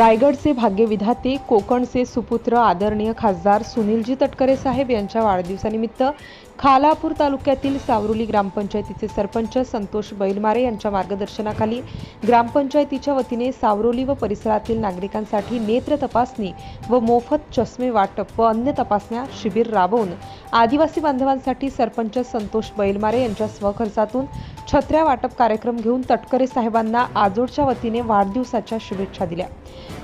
रायगडचे भाग्यविधाते कोकणचे सुपुत्र आदरणीय खासदार सुनीलजी तटकरे साहेब यांच्या वाढदिवसानिमित्त खालापूर तालुक्यातील सावरुली ग्रामपंचायतीचे सरपंच संतोष बैलमारे यांच्या मार्गदर्शनाखाली ग्रामपंचायतीच्या वतीने सावरोली व परिसरातील नागरिकांसाठी नेत्र तपासणी व मोफत चष्मे वाटप व अन्य तपासण्या शिबिर राबवून आदिवासी बांधवांसाठी सरपंच संतोष बैलमारे यांच्या स्वखर्चातून छत्र्या वाटप कार्यक्रम घेऊन तटकरे साहेबांना आजोडच्या वतीने वाढदिवसाच्या शुभेच्छा दिल्या.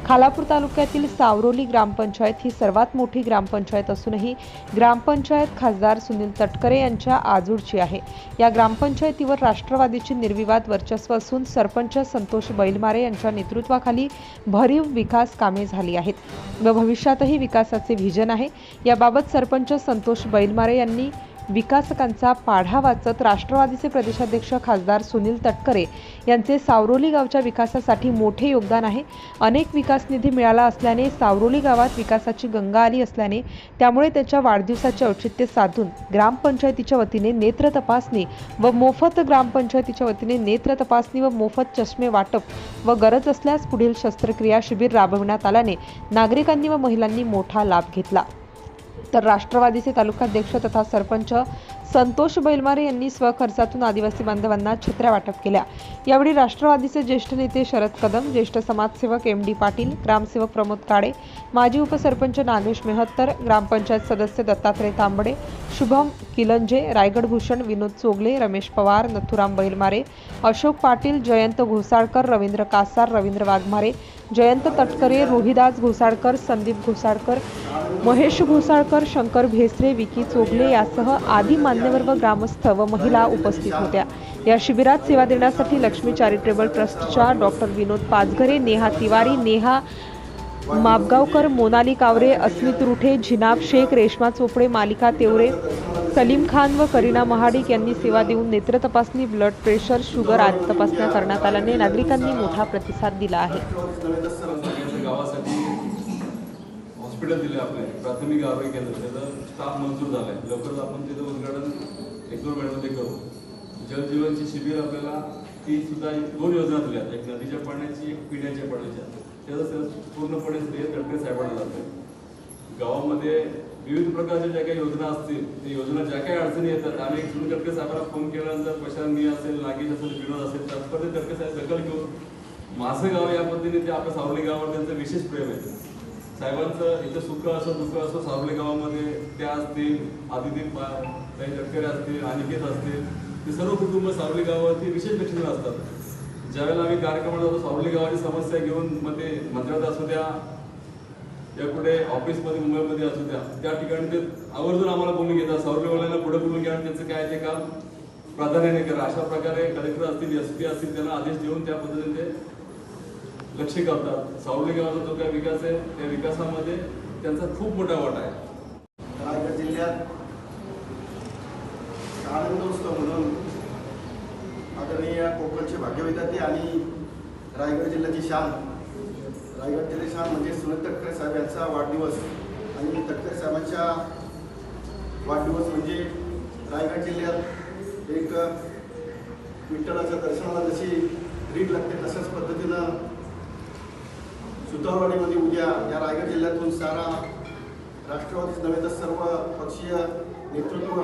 खालापूर तालुक्यातील सावरोली ग्रामपंचायत ही सर्वात मोठी ग्रामपंचायत असूनही ग्रामपंचायत खासदार सुनील तटकरे यांच्या आजूडची आहे. या ग्रामपंचायतीवर राष्ट्रवादीचे निर्विवाद वर्चस्व असून सरपंच संतोष बैलमारे यांच्या नेतृत्वाखाली भरीव विकास कामे झाली आहेत. व भविष्यातही विकासाचे व्हिजन आहे. याबाबत सरपंच संतोष बैलमारे यांनी विकासकांचा पाढा वाचत राष्ट्रवादीचे प्रदेशाध्यक्ष खासदार सुनील तटकरे यांचे सावरोली गावच्या विकासासाठी मोठे योगदान आहे. अनेक विकास निधी मिळाला असल्याने सावरोली गावात विकासाची गंगा आली असल्याने त्यामुळे त्याच्या वाढदिवसाचे औचित्य साधून ग्रामपंचायतीच्या वतीने नेत्र तपासणी व मोफत ग्रामपंचायतीच्या वतीने नेत्र तपासणी व मोफत चष्मे वाटप व गरज असल्यास पुढील शस्त्रक्रिया शिबिर राबविण्यात आल्याने नागरिकांनी व महिलांनी मोठा लाभ घेतला. तर राष्ट्रवादीचे तालुकाध्यक्ष तथा सरपंच संतोष बैलमारे यांनी स्वखर्चातून आदिवासी बांधवांना छत्र्या वाटप केल्या. यावेळी राष्ट्रवादीचे ज्येष्ठ नेते शरद कदम ज्येष्ठ समाजसेवक एम डी पाटील ग्रामसेवक प्रमोद काळे माजी उपसरपंच नागेश मेहत्तर ग्रामपंचायत सदस्य दत्तात्रय तांबडे शुभम किलंजे रायगड भूषण विनोद चोगले रमेश पवार नथुराम बैलमारे अशोक पाटील जयंत घोसाळकर रवींद्र कासार रवींद्र वाघमारे जयंत तटकरे रोहिदास घोसाळकर संदीप घोसाळकर महेश घोसाळकर शंकर भेसरे विकी चोगले यासह आदी मान्यवर व ग्रामस्थ व महिला उपस्थित होत्या. या शिबिरात सेवा देण्यासाठी लक्ष्मी चॅरिटेबल ट्रस्टच्या डॉक्टर विनोद पाचघरे नेहा तिवारी नेहा मापगावकर मोनाली कावरे अस्मित रुठे झिनाब शेख रेश्मा चोपडे मालिका तेवरे सलीम खान व करीना महाडिक यांनी सेवा देऊन नेत्र तपासणी ब्लड प्रेशर शुगर आदी तपासण्या करण्यात आल्याने नागरिकांनी मोठा प्रतिसाद दिला आहे. गावासाठी हॉस्पिटल दिले आपले. प्राथमिक आरोग्य केंद्र. त्याचा स्टाफ मंजूर आहे लवकरच आपण तिथं उद्घाटन एक दोन महिन्यामध्ये करू जलजीवनची शिबिर आपल्याला ती सुद्धा दोन योजना दिल्या. एक नदीच्या पाण्याची एक पिण्याच्या पाण्याच्या. त्याचं पूर्णपणे श्रेय तडके साहेबांना जातं गावामध्ये विविध प्रकारच्या ज्या काही योजना असतील ते योजना ज्या काही अडचणी येतात आम्ही एक सुनील तडके साहेबांना फोन केल्यानंतर प्रशांत असेल नागेश असेल विनोद असेल तात्पर्य तडके साहेब दखल घेऊन माझं गाव या पद्धतीने ते आपल्या सावली गावावर त्यांचं विशेष प्रेम आहे. साहेबांचं इथं सुख असो दुःख असो सावली गावामध्ये त्या असतील आदिती काही तटकरे असतील अनिकेत असतील ते सर्व कुटुंब सावली गावावरती विशेष लक्ष असतात. ज्यावेळेला आम्ही कार्यक्रमाला जातो सावली गावाची समस्या घेऊन मग ते मंत्र्यात असू द्या या कुठे ऑफिसमध्ये मुंबईमध्ये असू द्या त्या ठिकाणी ते आवर्जून आम्हाला बोलून घेतात. सावलीवाल्यांना पुढे बोलून घ्या आणि त्यांचं काय ते काम प्राधान्याने करा. अशा प्रकारे कलेक्टर असतील एस पी असतील त्यांना आदेश देऊन त्या पद्धतीने ते लक्ष करतात. सावली गावाचा जो काही विकास आहे त्या विकासामध्ये त्यांचा खूप मोठा वाटा आहे. रायगड जिल्ह्यात आनंदोत्सव म्हणून आदरणीय कोकणचे भाग्यविद्यार्थी आणि रायगड जिल्ह्याची शान रायगड जिल्ह्याची म्हणजे सुनील तटकरे साहेब यांचा वाढदिवस. आणि तटकरे साहेबांच्या वाढदिवस म्हणजे रायगड जिल्ह्यात एक विठ्ठलाच्या दर्शनाला जशी रीट लागते तशाच पद्धतीनं सुतारवाडीमध्ये उद्या या रायगड जिल्ह्यातून सारा राष्ट्रवादीच नव्हे तर सर्व पक्षीय नेतृत्व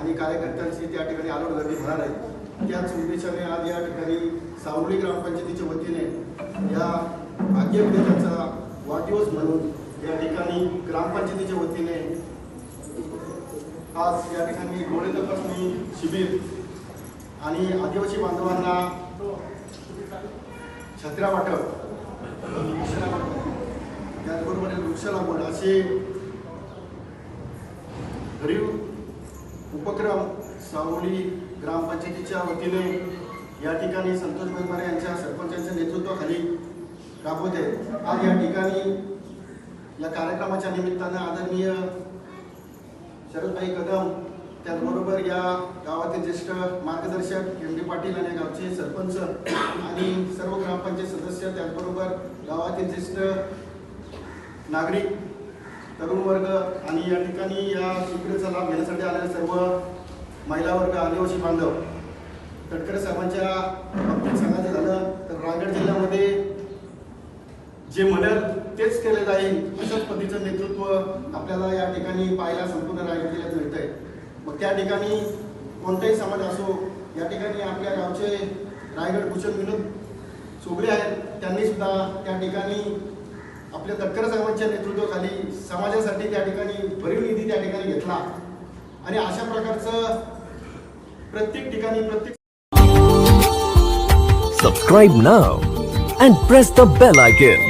आणि कार्यकर्त्यांची त्या ठिकाणी आलोट गर्दी होणार आहे. त्याच उद्देशाने आज या ठिकाणी सावली ग्रामपंचायतीच्या वतीने या भाग्यविधात्याचा वाढदिवस म्हणून या ठिकाणी ग्रामपंचायतीच्या वतीने आज या ठिकाणी डोळे तपासणी शिबिर आणि आदिवासी बांधवांना छत्र्या वाटप त्याचबरोबर वृक्ष लागवड असे भरीव उपक्रम सावली ग्रामपंचायतीच्या वतीने या ठिकाणी संतोष बेंबारे यांच्या सरपंचांच्या नेतृत्वाखाली राबवत आज या ठिकाणी या कार्यक्रमाच्या निमित्तानं आदरणीय शरदभाई कदम त्याचबरोबर या गावातील ज्येष्ठ मार्गदर्शक एम डी पाटील आणि गावचे सरपंच आणि सर्व ग्रामपंचायत सदस्य त्याचबरोबर गावातील ज्येष्ठ नागरिक तरुण वर्ग आणि या ठिकाणी या शिबिराचा लाभ घेण्यासाठी आलेले सर्व महिला वर्ग आदिवासी बांधव तटकरे साहेबांच्या बाबतीत सांगायचं झालं तर रायगड जिल्ह्यामध्ये जे जे म्हणेल तेच केले जाईल अशाच पद्धतीचं नेतृत्व आपल्याला या ठिकाणी पाहायला संपूर्ण रायगड मिळत आहे मग त्या ठिकाणी कोणताही समाज असो या ठिकाणी आपल्या गावचे रायगड भूषण विनोद चोबडे आहेत त्यांनी सुद्धा त्या ठिकाणी आपल्या दक्कर साहेबांच्या नेतृत्वाखाली समाजासाठी त्या ठिकाणी भरीव निधी त्या ठिकाणी घेतला आणि अशा प्रकारचं प्रत्येक ठिकाणी प्रत्येक सबस्क्राईब ना and press the bell icon.